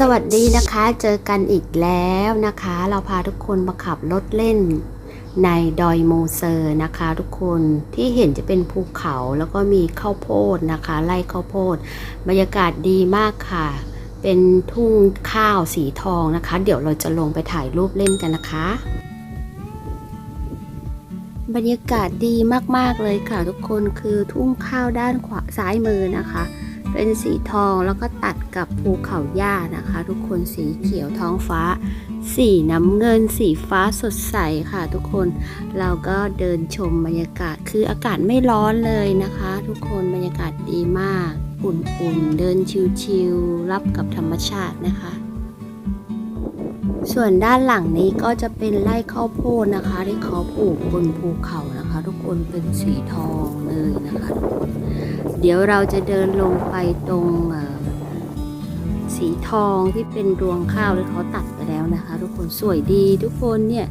สวัสดีนะคะ เจอกันอีกแล้วนะคะ เราพาทุกคนมาขับรถเล่นในดอยโมเซอร์นะคะ ทุกคนที่เห็นจะเป็นภูเขาแล้วก็มีข้าวโพดนะคะไร่ข้าวโพด บรรยากาศดีมากค่ะ เป็นทุ่งข้าวสีทองนะคะ เดี๋ยวเราจะลงไปถ่ายรูปเล่นกันนะคะ บรรยากาศดีมากๆเลยค่ะ ทุกคนคือทุ่งข้าวด้านขวาซ้ายมือนะคะ เป็นสีทองแล้วก็ตัดกับภูเขาหญ้านะคะ ทุกคนสีเขียวท้องฟ้า สีน้ำเงิน สีฟ้าสดใสค่ะ ทุกคนเราก็เดินชมบรรยากาศคืออากาศไม่ร้อนเลยนะคะ ทุกคนบรรยากาศดีมาก อุ่นๆเดินชิวๆรับกับธรรมชาตินะคะ ส่วนด้านหลังนี้ก็จะเป็นไร่ข้าวโพดนะคะ ที่เขาปลูกบนภูเขานะคะ ทุกคนเป็นสีทองเลยนะคะทุกคนเดี๋ยวเราจะเดินลงไปตรงสีทองที่เป็นรวงข้าวที่เขาตัดไปแล้วนะคะ ทุกคนสวยดีทุกคนเนี่ย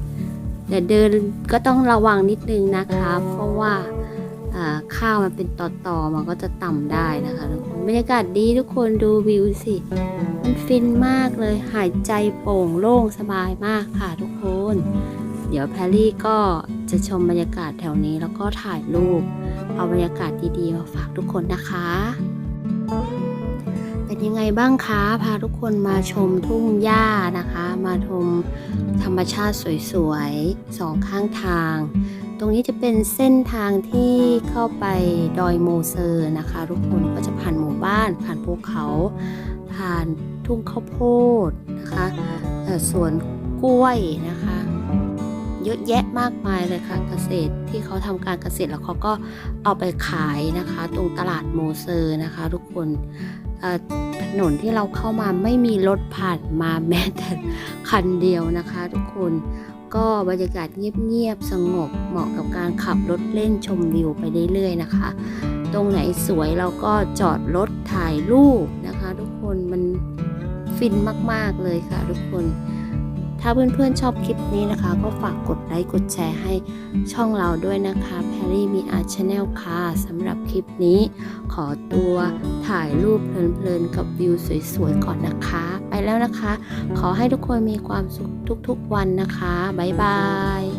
แต่เดินก็ต้องระวังนิดนึงนะคะ เพราะว่า ข้าวมันเป็นตอๆมันก็จะต่ำได้นะคะทุกคนบรรยากาศดีทุกคนดูวิวสิ มันฟินมากเลยหายใจโปร่งโล่งสบายมากค่ะทุกคน เดี๋ยวแพรรี่ก็จะชมบรรยากาศแถวนี้แล้วก็ถ่ายรูป เอาบรรยากาศดีๆมาฝากทุกคนนะคะเป็นยังไงบ้างคะพาทุกคนมาชมทุ่งหญ้านะคะ มาชมธรรมชาติสวยๆสองข้างทาง รงนี้จะเป็นเส้นทางที่เข้าไปดอยโมเซอร์นะคะ ทุกคนก็จะผ่านหมู่บ้าน ผ่านภูเขา ผ่านทุ่งข้าวโพดนะคะสวนกล้วยนะคะ เยอะแยะมากมายเลยค่ะเกษตรที่เขาทำการเกษตรแล้วเขาก็เอาไปขายนะคะ ตรงตลาดโมเซอร์นะคะ ทุกคนถนนที่เราเข้ามาไม่มีรถผ่านมาแม้แต่คันเดียวนะคะ ทุกคน ก็บรรยากาศเงียบๆสงบเหมาะกับการขับรถเล่นชมวิวไปเรื่อยๆนะคะ ตรงไหนสวยเราก็จอดรถถ่ายรูปนะคะ ทุกคนมันฟินมากๆเลยค่ะ ทุกคนถ้าเพื่อนๆชอบคลิปนี้นะคะ ก็ฝากกดไลค์กดแชร์ให้ช่องเราด้วยนะคะแพรรี่มีอาร์ชแนลค่ะสำหรับคลิปนี้ ขอตัวถ่ายรูปเพลินๆกับวิวสวยๆก่อนนะคะ แล้วนะคะ ขอให้ทุกคนมีความสุขทุกๆวันนะคะ บ๊ายบาย